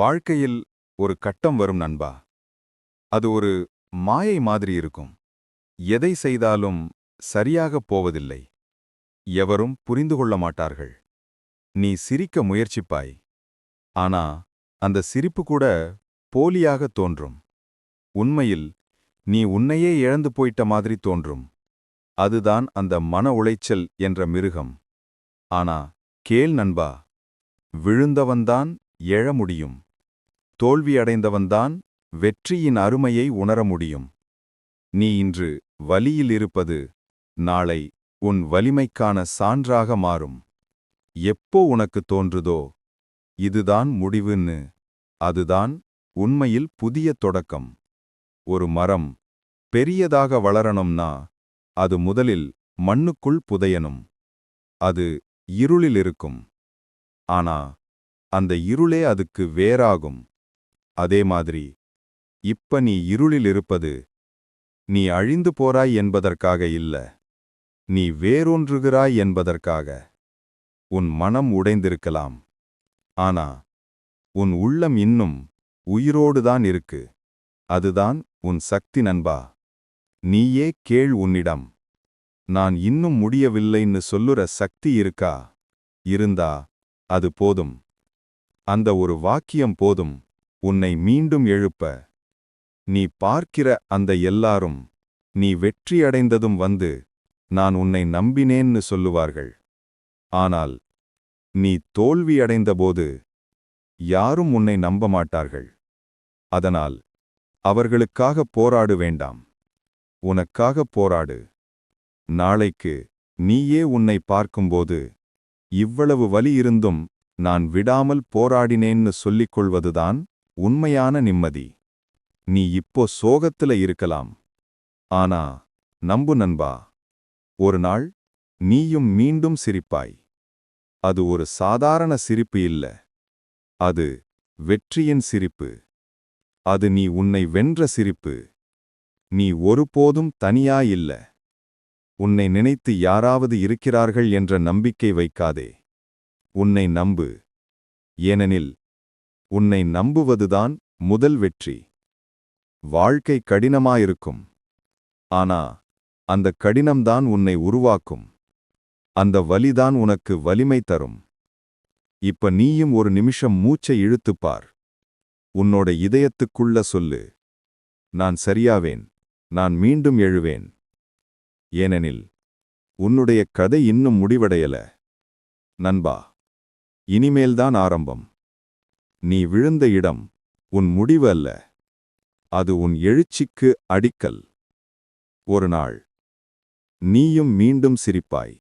வாழ்க்கையில் ஒரு கட்டம் வரும் நண்பா. அது ஒரு மாயை மாதிரி இருக்கும். எதை செய்தாலும் சரியாகப் போவதில்லை. எவரும் புரிந்து கொள்ள மாட்டார்கள். நீ சிரிக்க முயற்சிப்பாய். ஆனா அந்த சிரிப்பு கூட போலியாக தோன்றும். உண்மையில் நீ உன்னையே இழந்து போயிட்ட மாதிரி தோன்றும். அதுதான் அந்த மன உளைச்சல் என்ற மிருகம். ஆனா கேள் நண்பா விழுந்தவன்தான் எழ முடியும். தோல்வியடைந்தவன்தான் வெற்றியின் அருமையை உணர முடியும். நீ இன்று வலியில் இருப்பது நாளை உன் வலிமைக்கான சான்றாக மாறும். எப்போ உனக்கு தோன்றுதோ இதுதான் முடிவுன்னு அதுதான் உண்மையில் புதிய தொடக்கம். ஒரு மரம் பெரியதாக வளரணும்னா அது முதலில் மண்ணுக்குள் புதையணும். அது இருளில் இருக்கும். ஆனா அந்த இருளே அதுக்கு வேறாகும். அதே மாதிரி. இப்ப நீ இருளில் இருப்பது. நீ அழிந்து போறாய் என்பதற்காக இல்ல. நீ வேறொன்றுகிறாய் என்பதற்காக. உன் மனம் உடைந்திருக்கலாம். ஆனா உன் உள்ளம் இன்னும் உயிரோடுதான் இருக்கு. அதுதான் உன் சக்தி நண்பா. நீயே கேள் உன்னிடம். நான் இன்னும் முடியவில்லைன்னு சொல்லுற சக்தி இருக்கா? இருந்தா அது போதும். அந்த ஒரு வாக்கியம் போதும். உன்னை மீண்டும் எழுப்ப. நீ பார்க்கிற அந்த எல்லாரும் நீ வெற்றியடைந்ததும் வந்து நான் உன்னை நம்பினேன்னு சொல்லுவார்கள். ஆனால் நீ தோல்வியடைந்தபோது யாரும் உன்னை நம்ப மாட்டார்கள் அதனால் அவர்களுக்காக போராடு வேண்டாம். உனக்காக போராடு. நாளைக்கு நீயே உன்னை பார்க்கும்போது இவ்வளவு வலி இருந்தும் நான் விடாமல் போராடினேன்னு சொல்லிக் கொள்வதுதான் உண்மையான நிம்மதி. நீ இப்போ சோகத்துல இருக்கலாம். ஆனா நம்பு நண்பா. ஒரு நாள் நீயும் மீண்டும் சிரிப்பாய். அது ஒரு சாதாரண சிரிப்பு இல்ல. அது வெற்றியின் சிரிப்பு. அது நீ உன்னை வென்ற சிரிப்பு. நீ ஒருபோதும் தனியா இல்ல. உன்னை நினைத்து யாராவது இருக்கிறார்கள் என்ற நம்பிக்கை வைக்காதே. உன்னை நம்பு. ஏனெனில் உன்னை நம்புவதுதான் முதல் வெற்றி. வாழ்க்கை கடினமாயிருக்கும். ஆனா அந்த கடினம்தான் உன்னை உருவாக்கும். அந்த வலிதான் உனக்கு வலிமை தரும். இப்ப நீயும் ஒரு நிமிஷம் மூச்சை இழுத்துப்பார் உன்னோட இதயத்துக்குள்ள சொல்லு. நான் சரியாவேன். நான் மீண்டும் எழுவேன். ஏனெனில் உன்னுடைய கதை இன்னும் முடிவடையல. நண்பா இனிமேல்தான் ஆரம்பம். நீ விழுந்த இடம் உன் முடிவு அல்ல. அது உன் எழுச்சிக்கு அடிக்கல். ஒரு நாள் நீயும் மீண்டும் சிரிப்பாய்.